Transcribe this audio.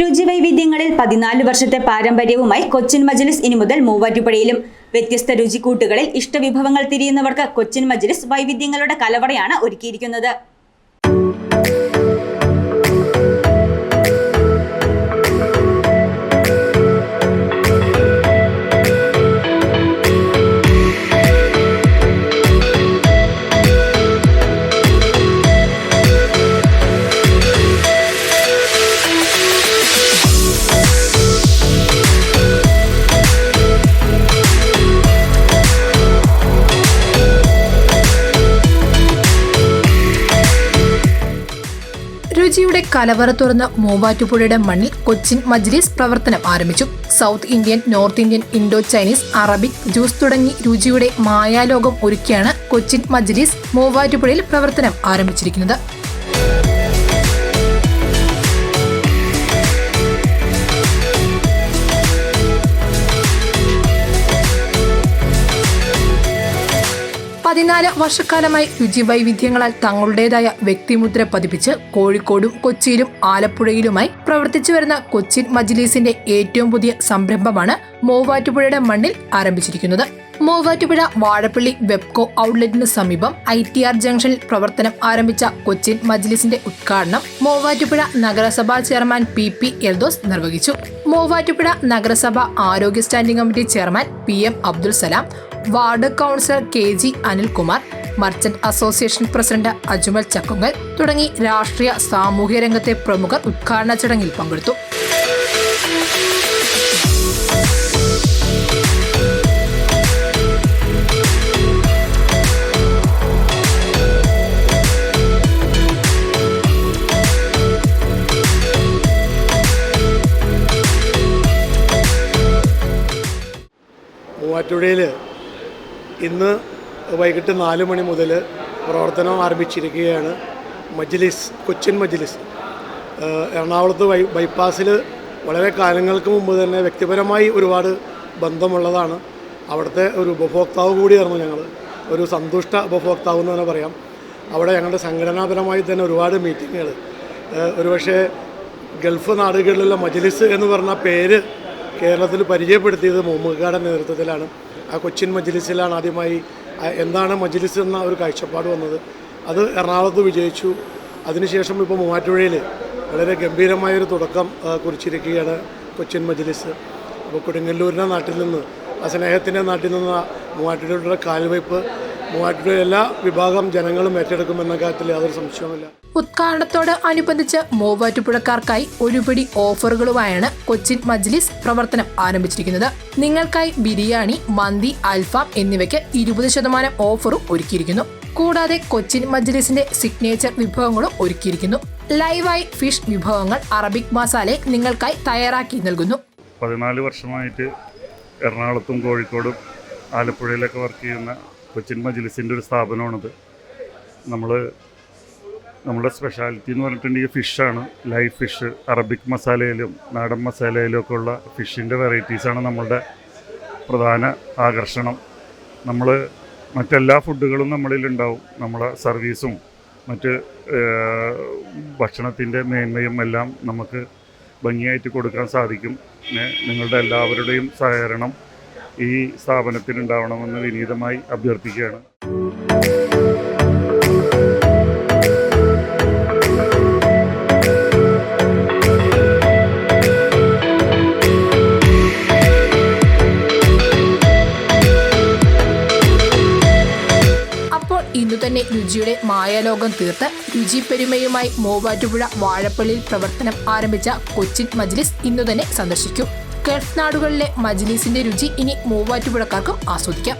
രുചിവൈവിധ്യങ്ങളിൽ പതിനാല് വർഷത്തെ പാരമ്പര്യവുമായി കൊച്ചിൻ മജ്ലിസ് ഇനി മുതൽ മൂവാറ്റുപുഴയിലും. വ്യത്യസ്ത രുചിക്കൂട്ടുകളിൽ ഇഷ്ടവിഭവങ്ങൾ തിരിയുന്നവർക്ക് കൊച്ചിൻ മജ്ലിസ് വൈവിധ്യങ്ങളുടെ കലവറയാണ് ഒരുക്കിയിരിക്കുന്നത്. രുചിയുടെ കലവറ തുറന്ന മൂവാറ്റുപുഴയുടെ മണ്ണിൽ കൊച്ചിൻ മജ്ലിസ് പ്രവർത്തനം ആരംഭിച്ചു. South Indian north Indian Indo Chinese Arabic juice തുടങ്ങി രുചിയുടെ മായാലോകം ഒരുക്കിയാണ് കൊച്ചിൻ മജ്ലിസ് മൂവാറ്റുപുഴയിൽ പ്രവർത്തനം ആരംഭിച്ചിരിക്കുന്നത്. പതിനാല് വർഷക്കാലമായി രുചി വൈവിധ്യങ്ങളാൽ തങ്ങളുടേതായ വ്യക്തിമുദ്ര പതിപ്പിച്ച് കോഴിക്കോടും കൊച്ചിയിലും ആലപ്പുഴയിലുമായി പ്രവർത്തിച്ചു വരുന്ന കൊച്ചിൻ മജ്ലീസിന്റെ ഏറ്റവും പുതിയ സംരംഭമാണ് മൂവാറ്റുപുഴയുടെ മണ്ണിൽ ആരംഭിച്ചിരിക്കുന്നത്. മൂവാറ്റുപുഴ വാഴപ്പള്ളി വെബ്കോ ഔട്ട്ലെറ്റിന് സമീപം ഐ ടി ആർ ജംഗ്ഷനിൽ പ്രവർത്തനം ആരംഭിച്ച കൊച്ചിൻ മജ്ലിസിന്റെ ഉദ്ഘാടനം മൂവാറ്റുപുഴ നഗരസഭാ ചെയർമാൻ പി പി എൽദോസ് നിർവഹിച്ചു. മൂവാറ്റുപുഴ നഗരസഭ ആരോഗ്യ standing committee chairman P M Abdul Salam ward councillor K G Anilkumar merchant association president Ajmal Chakkungal തുടങ്ങി രാഷ്ട്രീയ സാമൂഹ്യ രംഗത്തെ പ്രമുഖർ ഉദ്ഘാടന ചടങ്ങിൽ പങ്കെടുത്തു. മൂവാറ്റുപുഴയിൽ ഇന്ന് വൈകിട്ട് നാല് മണി മുതൽ പ്രവർത്തനം ആരംഭിച്ചിരിക്കുകയാണ് മജ്ലിസ് കൊച്ചിൻ മജ്ലിസ്. എറണാകുളത്ത് ബൈ ബൈപ്പാസിൽ വളരെ കാലങ്ങൾക്ക് മുമ്പ് തന്നെ വ്യക്തിപരമായി ഒരുപാട് ബന്ധമുള്ളതാണ്. അവിടുത്തെ ഒരു ഉപഭോക്താവ് കൂടിയായിരുന്നു ഞങ്ങൾ ഒരു സന്തുഷ്ട ഉപഭോക്താവ് എന്ന് തന്നെ പറയാം. അവിടെ ഞങ്ങളുടെ സംഘടനാപരമായി തന്നെ ഒരുപാട് മീറ്റിങ്ങുകൾ ഒരുപക്ഷെ ഗൾഫ് നാടുകളിലുള്ള മജ്ലിസ് എന്ന് പറഞ്ഞ പേര് കേരളത്തിൽ പരിചയപ്പെടുത്തിയത് മുഹമ്മദ് നേതൃത്വത്തിലാണ്. ആ കൊച്ചിൻ മജ്ലിസിലാണ് ആദ്യമായി എന്താണ് മജ്ലിസ് എന്ന ഒരു കാഴ്ചപ്പാട് വന്നത്. അത് എറണാകുളത്ത് വിജയിച്ചു. അതിനുശേഷം ഇപ്പോൾ മൂവാറ്റുപുഴയിൽ വളരെ ഗംഭീരമായൊരു തുടക്കം കുറിച്ചിരിക്കുകയാണ് കൊച്ചിൻ മജ്ലിസ്. അപ്പോൾ കൊടുങ്ങല്ലൂരിന്റെ നാട്ടിൽ നിന്ന് ആ സ്നേഹത്തിന്റെ നാട്ടിൽ നിന്ന് മൂവാറ്റുപുഴയുടെ കാൽവയ്പ് മൂവാറ്റുപുഴ എല്ലാ വിഭാഗം ജനങ്ങളും ഏറ്റെടുക്കുമെന്ന കാര്യത്തിൽ യാതൊരു സംശയവുമില്ല. ഉദ്ഘാടനത്തോട് അനുബന്ധിച്ച് മൂവാറ്റുപുഴക്കാർക്കായി ഒരുപിടി ഓഫറുകളുമായാണ് കൊച്ചിൻ മജ്ലിസ് പ്രവർത്തനം ആരംഭിച്ചിരിക്കുന്നത്. നിങ്ങൾക്കായി ബിരിയാണി മന്തി അൽഫാം എന്നിവയ്ക്ക് ഇരുപത് ശതമാനം ഓഫറും ഒരുക്കിയിരിക്കുന്നു. കൂടാതെ കൊച്ചിൻ മജ്ലിസിന്റെ സിഗ്നേച്ചർ വിഭവങ്ങളും ഒരുക്കിയിരിക്കുന്നു. ലൈവായി ഫിഷ് വിഭവങ്ങൾ അറബിക് മസാല നിങ്ങൾക്കായി തയ്യാറാക്കി നൽകുന്നു. പതിനാല് വർഷമായിട്ട് എറണാകുളത്തും കോഴിക്കോടും ആലപ്പുഴയിലൊക്കെ വർക്ക് ചെയ്യുന്ന കൊച്ചിൻ മജിലിസിന്റെ ഒരു സ്ഥാപനമാണത്. നമ്മൾ നമ്മുടെ സ്പെഷ്യാലിറ്റി എന്ന് പറഞ്ഞിട്ടുണ്ടെങ്കിൽ ഫിഷാണ് ലൈവ് ഫിഷ് അറബിക് മസാലയിലും നാടൻ മസാലയിലും ഒക്കെ ഉള്ള ഫിഷിന്റെ വെറൈറ്റീസാണ് നമ്മളുടെ പ്രധാന ആകർഷണം. നമ്മൾ മറ്റെല്ലാ ഫുഡുകളും നമ്മളിലുണ്ടാവും നമ്മളെ സർവീസും മറ്റ് ഭക്ഷണത്തിന്റെ മേന്മയും എല്ലാം നമുക്ക് ഭംഗിയായിട്ട് കൊടുക്കാൻ സാധിക്കും. നിങ്ങളുടെ എല്ലാവരുടെയും സഹകരണം ഈ സ്ഥാപനത്തിനുണ്ടാവണമെന്ന് വിനീതമായി അഭ്യർത്ഥിക്കുകയാണ്. തന്നെ രുചിയുടെ മായാലോകം തീർത്ത് രുചി പെരുമയുമായി മൂവാറ്റുപുഴ വാഴപ്പള്ളിയിൽ പ്രവർത്തനം ആരംഭിച്ച കൊച്ചിൻ മജ്ലിസ് ഇന്നു തന്നെ സന്ദർശിക്കൂ. ഗൾഫ് നാടുകളിലെ മജ്ലിസിന്റെ രുചി ഇനി മൂവാറ്റുപുഴക്കാർക്കും ആസ്വദിക്കാം.